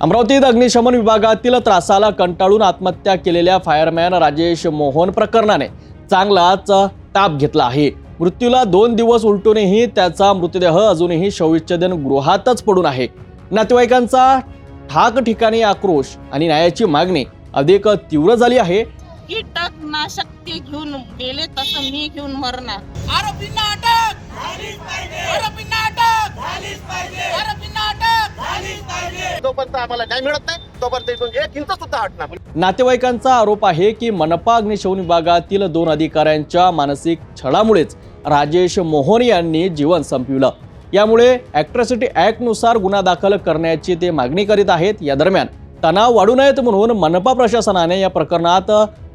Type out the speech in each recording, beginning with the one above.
अमरावतीत अग्निशमन विभागातील त्रासाला कंटाळून आत्महत्या केलेल्या फायरमॅन राजेश मोहन प्रकरणाने चांगलाच ताप घेतला आहे. मृत्यूला दोन दिवस उलटूनही त्याचा मृतदेह अजूनही शवविच्छेदन गृहातच पडून आहे. नातेवाईकांचा ठाक ठिकाणी आक्रोश आणि न्यायाची मागणी अधिक तीव्र झाली आहे. कीटक नाशक ते घेऊन गेले तसं मी घेऊन मरणार. आरोपींना अटक! आरोपींना अटक! आरोपींना अटक! तोपर्यंत आम्हाला न्याय मिळत नाही तोपर्यंत इथून एक इंच सुद्धा हटणार नातेवाईकांचा आरोप आहे की मनपा अग्निशमन विभागातील दोन अधिकाऱ्यांच्या मानसिक छळामुळेच राजेश मोहन यांनी जीवन संपविलं. यामुळे ॲट्रॉसिटी ॲक्टनुसार गुन्हा दाखल करण्याची ते मागणी करीत आहेत. या दरम्यान तणाव वाढू नयेत म्हणून मनपा प्रशासनाने या प्रकरणात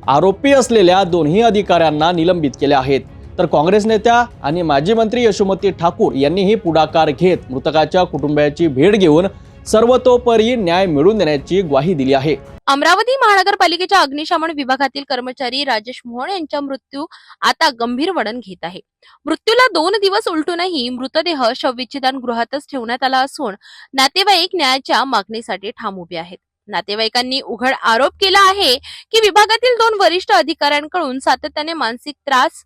आरोपी असलेल्या दोन्ही अधिकाऱ्यांना निलंबित केले आहेत. तर काँग्रेस नेत्या आणि माजी मंत्री यशोमती ठाकूर यांनीही पुढाकार घेत मृतकाच्या कुटुंबियाची भेट घेऊन सर्वतोपरी न्याय मिळवून देण्याची ग्वाही दिली आहे. अमरावती महानगरपालिकेच्या अग्निशमन विभागातील कर्मचारी राजेश मोहन यांचा मृत्यू आता गंभीर वळण घेत आहे. मृत्यूला दोन दिवस उलटूनही मृतदेह शवविच्छेदन गृहातच ठेवण्यात आला असून नातेवाईक न्यायाच्या मागणीसाठी ठाम उभे आहेत. नातेवाईकांनी उघड आरोप केला आहे की विभागातील दोन वरिष्ठ अधिकाऱ्यांकडून सातत्याने मानसिक त्रास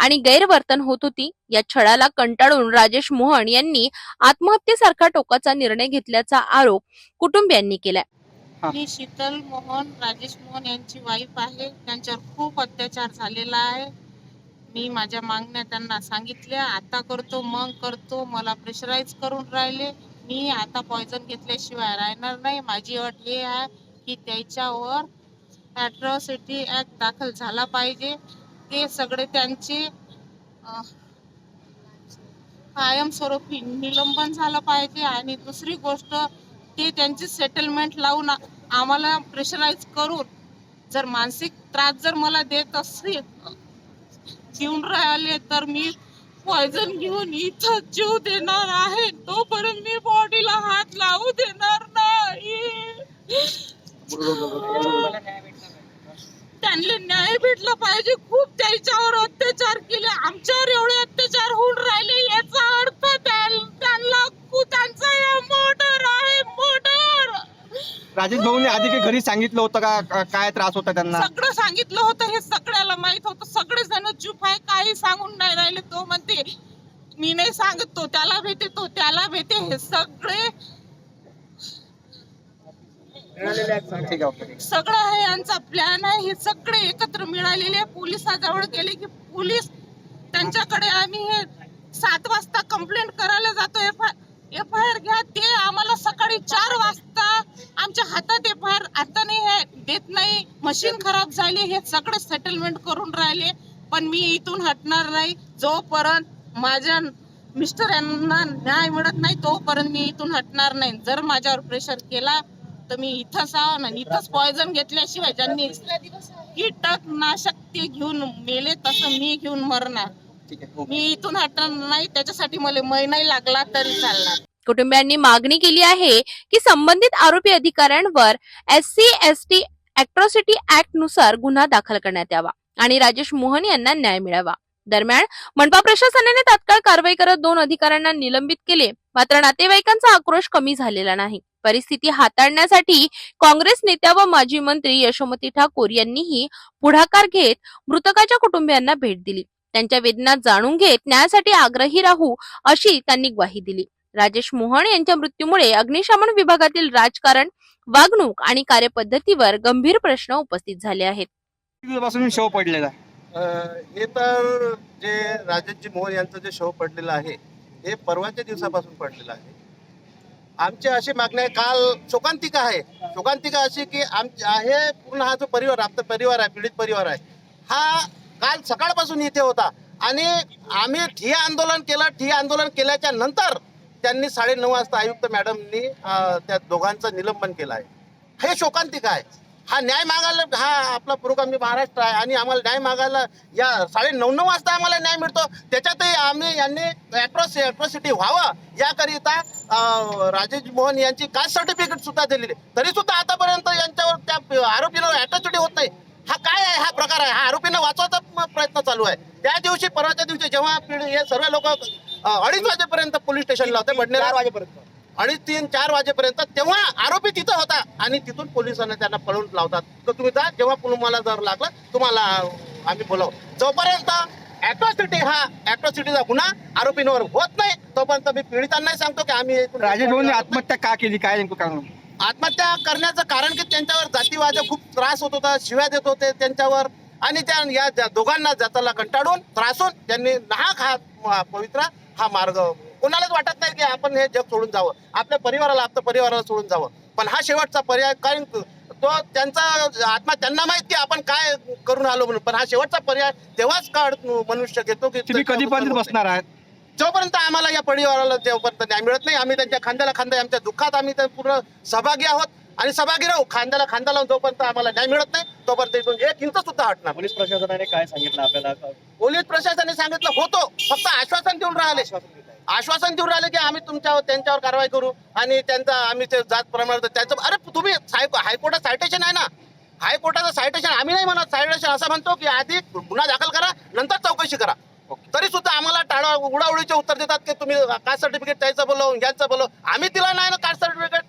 आणि गैरवर्तन होत होती. या छळाला कंटाळून राजेश मोहन यांनी आत्महत्येसारखा टोकाचा निर्णय घेतल्याचा आरोप कुटुंबियांनी केलाय. मी शीतल मोहन राजेश मोहन यांची वाईफ आहे. त्यांच्यावर खूप अत्याचार झालेला आहे. मी माझ्या मागण्या त्यांना सांगितल्या. आता करतो मग करतो. मला प्रेशराईज करून राहिले. मी आता पॉयझन घेतल्याशिवाय राहणार नाही. माझी अट हे आहे की त्याच्यावर ॲट्रॉसिटी ॲक्ट दाखल झाला पाहिजे. ते सगळे त्यांचे कायमस्वरूपी निलंबन झालं पाहिजे. आणि दुसरी गोष्ट ते त्यांची सेटलमेंट लावून आम्हाला प्रेशराईज करून जर मानसिक त्रास जर मला देत असेल देऊन राहिले तर मी पॉयझन घेऊन इथं जीव देणार आहे. तोपर्यंत मी बॉडीला हात लावू देणार नाही. त्यांना न्याय भेटला पाहिजे. त्याच्यावर अत्याचार केले. आमच्यावर एवढे अत्याचार होऊन राहिले याचा अर्थ त्यां- त्यांना त्यांचा मर्डर आहे मर्डर राजेश भाऊने आधी काही घरी सांगितलं होतं का? का- काय त्रास होता त्यांना? सगळं सांगितलं होतं हे सगळ्याला माहीत होतं. सगळे जण चुप आहे काही सांगून नाही राहिले. तो म्हणते मी नाही सांगत तो त्याला भेटे तो त्याला भेटे हे सगळे ठीक आहे सगळं हे यांचा प्लॅन आहे. हे सगळे एकत्र मिळालेले पोलिसाजवळ गेले की पोलीस त्यांच्याकडे आम्ही हे सात वाजता कंप्लेंट करायला जातो. एफ एफ आय आर घ्या. ते आम्हाला सकाळी चार वाजता आमच्या हातात एफ आय आर आता नाही हे देत नाही. मशीन खराब झाली. हे सगळं सेटलमेंट करून राहिले. पण मी इथून हटणार नाही. जोपर्यंत माझ्या मिस्टर यांना न्याय मिळत नाही तोपर्यंत मी इथून हटणार नाही. जर माझ्यावर प्रेशर केला तर मी इथंच आहो आणि इथंच पॉयझन घेतल्याशिवाय ज्यांनी कीटक नाशक ते घेऊन मेले तसं मी घेऊन मरणार. मी इथून हटणार नाही त्याच्यासाठी मला महिनाही लागला तरी चालणार. कुटुंबियांनी मागणी केली आहे की संबंधित आरोपी अधिकाऱ्यांवर S C S T atrocity ऍक्टनुसार गुन्हा दाखल करण्यात यावा आणि राजेश मोहन यांना न्याय मिळावा. दरम्यान मनपा प्रशासनाने तात्काळ कारवाई करत दोन अधिकाऱ्यांना निलंबित केले. मात्र नातेवाईकांचा आक्रोश कमी झालेला नाही. परिस्थिती हाताळण्यासाठी काँग्रेस नेत्या व माजी मंत्री यशोमती ठाकूर यांनीही पुढाकार घेत मृतकाच्या कुटुंबियांना भेट दिली. त्यांच्या वेदना जाणून घेत न्यायासाठी आग्रही राहू अशी त्यांनी ग्वाही दिली. राजेश मोहन यांच्या मृत्यूमुळे अग्निशमन विभागातील राजकारण वागणूक आणि कार्यपद्धतीवर गंभीर प्रश्न उपस्थित झाले आहेत. शव पडलेला आहे. हे तर जे राजेशजी मोहन यांचं जे शव पडलेलं आहे हे परवाच्या दिवसापासून पडलेलं आहे. आमची अशी मागणी आहे काल शोकांतिका आहे. शोकांतिका अशी की आम आहे पूर्ण हा जो परिवार आपला परिवार आहे पीडित परिवार आहे हा काल सकाळपासून इथे होता. आणि आम्ही ठिय्या आंदोलन केलं ठिय्या आंदोलन केल्याच्यानंतर त्यांनी साडे नऊ वाजता आयुक्त मॅडमनी त्या दोघांचं निलंबन केलं आहे. हे शोकांतिका आहे. हा न्याय मागायला हा आपला पुरोगामी महाराष्ट्र आहे आणि आम्हाला न्याय मागायला या साडे नऊ नऊ वाजता आम्हाला न्याय मिळतो. त्याच्यातही आम्ही यांनी अॅट्रॉस अॅट्रॉसिटी व्हावं याकरिता राजेश मोहन यांची कास्ट सर्टिफिकेट सुद्धा दिलेली. तरी सुद्धा आतापर्यंत यांच्यावर त्या आरोपीला अॅट्रॉसिटी होत नाही. हा काय आहे? हा प्रकार आहे. हा आरोपींना वाचवायचा प्रयत्न चालू आहे. त्या दिवशी परवाच्या दिवशी जेव्हा हे सर्व लोक अडीच वाजेपर्यंत पोलीस स्टेशनला होते वाजेपर्यंत. अडीच तीन चार वाजेपर्यंत तेव्हा आरोपी तिथं होता. आणि तिथून पोलिसांना त्यांना पळवून लावतात. तर तुम्ही जा जेव्हा तुम्हाला जर लागलं तुम्हाला आम्ही बोलावू. जोपर्यंत अॅट्रॉसिटी हा अॅट्रॉसिटीचा गुन्हा आरोपींवर होत नाही तोपर्यंत मी पीडितांनाही सांगतो की आम्ही राजेश भाऊंनी आत्महत्या का केली? काय नेमकं कारण? आत्महत्या करण्याचं कारण की त्यांच्यावर जातीवाद खूप त्रास होत होता शिव्या देत होते त्यांच्यावर. आणि त्या या दोघांना जाताला कंटाळून त्रासून त्यांनी नाहक हा पवित्रा हा मार्ग कोणालाच वाटत नाही की आपण हे जग सोडून जावं. आपल्या परिवाराला आपल्या परिवाराला सोडून जावं. पण हा शेवटचा पर्याय कारण तो त्यांचा आत्मा त्यांना माहीत की आपण काय करून आलो म्हणून. पण हा शेवटचा पर्याय तेव्हाच काळ मनुष्य घेतो की तुम्ही कधीपर्यंत बसणार आहात? जोपर्यंत आम्हाला या परिवाराला जोपर्यंत न्याय मिळत नाही आम्ही त्यांच्या खांद्याला खांदा आमच्या दुःखात आम्ही पूर्ण सहभागी आहोत. आणि सहभागी राहू खांद्याला खांदा लावून जोपर्यंत आम्हाला न्याय मिळत नाही तोपर्यंत इथून एक इंच सुद्धा हटणार पोलीस प्रशासनाने काय सांगितलं आपल्याला? पोलीस प्रशासनाने सांगितलं होतो. फक्त आश्वासन देऊन राहिले. आश्वासन देऊन राहिले की आम्ही तुमच्यावर त्यांच्यावर कारवाई करू आणि त्यांचा आम्ही ते जात प्रमाण त्यांचं अरे तुम्ही साय- हायकोर्टात सायटेशन आहे ना. हायकोर्टाचं सायटेशन आम्ही नाही म्हणत. सायटेशन असं म्हणतो की आधी गुन्हा दाखल करा नंतर चौकशी करा. तरी सुद्धा आम्हाला टाळा उडाउडीचे उत्तर देतात की तुम्ही कास्ट सर्टिफिकेट त्याचं बोलव यांचं बोलव. आम्ही दिला नाही ना कास्ट सर्टिफिकेट